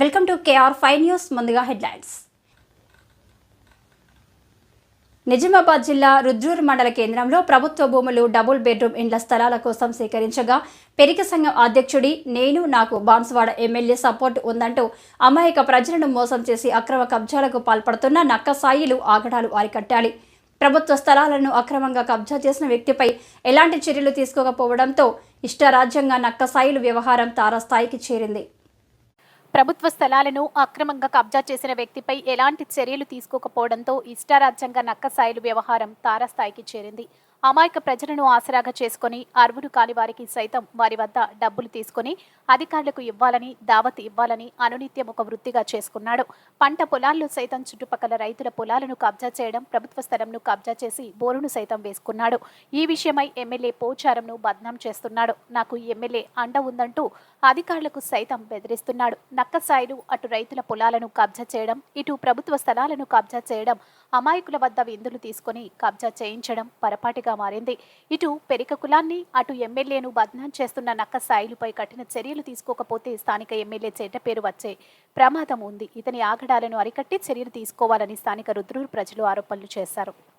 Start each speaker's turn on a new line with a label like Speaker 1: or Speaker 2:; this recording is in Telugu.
Speaker 1: Welcome to K R five news ముందుగా హెడ్లైన్స్. నిజామాబాద్ జిల్లా రుద్రూర్ మండల కేంద్రంలో ప్రభుత్వ భూములు డబుల్ బెడ్రూమ్ ఇండ్ల స్థలాల కోసం సేకరించగా పెరిక సంఘం అధ్యక్షుడి నేను నాకు బాన్సువాడ ఎమ్మెల్యే సపోర్ట్ ఉందంటూ అమాయక ప్రజలను మోసం చేసి అక్రమ కబ్జాలకు పాల్పడుతున్న నక్కసాయిలు ఆగడాలు అరికట్టాలి. ప్రభుత్వ స్థలాలను అక్రమంగా కబ్జా చేసిన వ్యక్తిపై ఎలాంటి చర్యలు తీసుకోకపోవడంతో ఇష్టారాజ్యంగా నక్కసాయిలు వ్యవహారం తారాస్థాయికి చేరింది.
Speaker 2: ప్రభుత్వ స్థలాలను అక్రమంగా కబ్జా చేసిన వ్యక్తిపై ఎలాంటి చర్యలు తీసుకోకపోవడంతో ఇష్టారాజ్యంగా నక్కసాయిలు వ్యవహారం తారస్థాయికి చేరింది. అమాయక ప్రజలను ఆసరాగా చేసుకుని అర్హులు కాని వారికి సైతం వారి వద్ద డబ్బులు తీసుకుని అధికారులకు ఇవ్వాలని దావత్ ఇవ్వాలని అనునిత్యం ఒక వృత్తిగా చేసుకున్నాడు. పంట పొలాల్లో సైతం చుట్టుపక్కల రైతుల పొలాలను కబ్జా చేయడం ప్రభుత్వ స్థలంను కబ్జా చేసి బోరును సైతం వేసుకున్నాడు. ఈ విషయమై ఎమ్మెల్యే పోచారంను బద్నాం చేస్తున్నాడు. నాకు ఎమ్మెల్యే అండ ఉందంటూ అధికారులకు సైతం బెదిరిస్తున్నాడు. నక్కసాయిలు అటు రైతుల పొలాలను కబ్జా చేయడం ఇటు ప్రభుత్వ స్థలాలను కబ్జా చేయడం అమాయకుల వద్ద విందులు తీసుకొని కబ్జా చేయించడం పరపాటిగా మారింది. ఇటు పెరిక కులాన్ని అటు ఎమ్మెల్యేను బద్నాం చేస్తున్న నక్క సాయిలుపై కఠిన చర్యలు తీసుకోకపోతే స్థానిక ఎమ్మెల్యే చెడ్డ పేరు వచ్చే ప్రమాదం ఉంది. ఇతని ఆగడాలను అరికట్టి చర్యలు తీసుకోవాలని స్థానిక రుద్రూరు ప్రజలు ఆరోపణలు చేశారు.